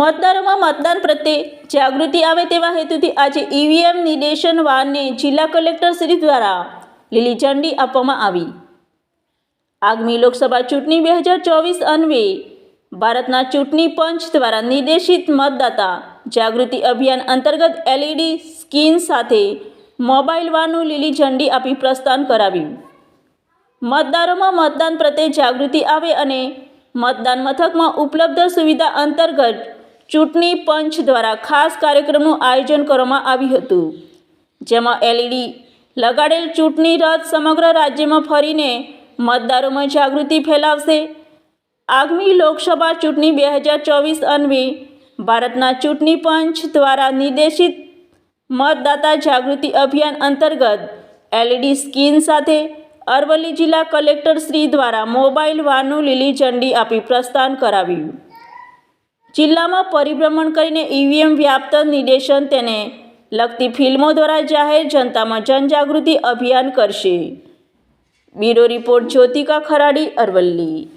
મતદારોમાં મતદાન પ્રત્યે જાગૃતિ આવે તેવા હેતુથી આજે ઈવીએમ નિદેશન વાનને જિલ્લા કલેક્ટર શ્રી દ્વારા લીલી ઝંડી આપવામાં આવી. આગામી લોકસભા ચૂંટણી બે હજાર ચોવીસ અન્વયે ભારતના ચૂંટણી પંચ દ્વારા નિર્દેશિત મતદાતા જાગૃતિ અભિયાન અંતર્ગત એલઈડી સ્કીન સાથે મોબાઈલ વાનનું લીલી ઝંડી આપી પ્રસ્થાન કરાવ્યું. મતદારોમાં મતદાન પ્રત્યે જાગૃતિ આવે અને મતદાન મથકમાં ઉપલબ્ધ સુવિધા અંતર્ગત ચૂંટણી પંચ દ્વારા ખાસ કાર્યક્રમનું આયોજન કરવામાં આવ્યું હતું. જેમાં એલઈડી લગાડેલ ચૂંટણી રથ સમગ્ર રાજ્યમાં ફરીને મતદારોમાં જાગૃતિ ફેલાવશે. આગામી લોકસભા ચૂંટણી બે હજાર ચોવીસ અન્વયે ભારતના ચૂંટણી પંચ દ્વારા નિર્દેશિત મતદાતા જાગૃતિ અભિયાન અંતર્ગત એલઈડી સ્કીન સાથે અરવલ્લી જિલ્લા કલેક્ટર શ્રી દ્વારા મોબાઈલ વાનું લીલી ઝંડી આપી પ્રસ્થાન કરાવ્યું. જિલ્લામાં પરિભ્રમણ કરીને ઈવીએમ વ્યાપ્ત નિર્દેશન તેને લગતી ફિલ્મો દ્વારા જાહેર જનતામાં જનજાગૃતિ અભિયાન કરશે. Bureau report Jyotika Kharadi Aravalli.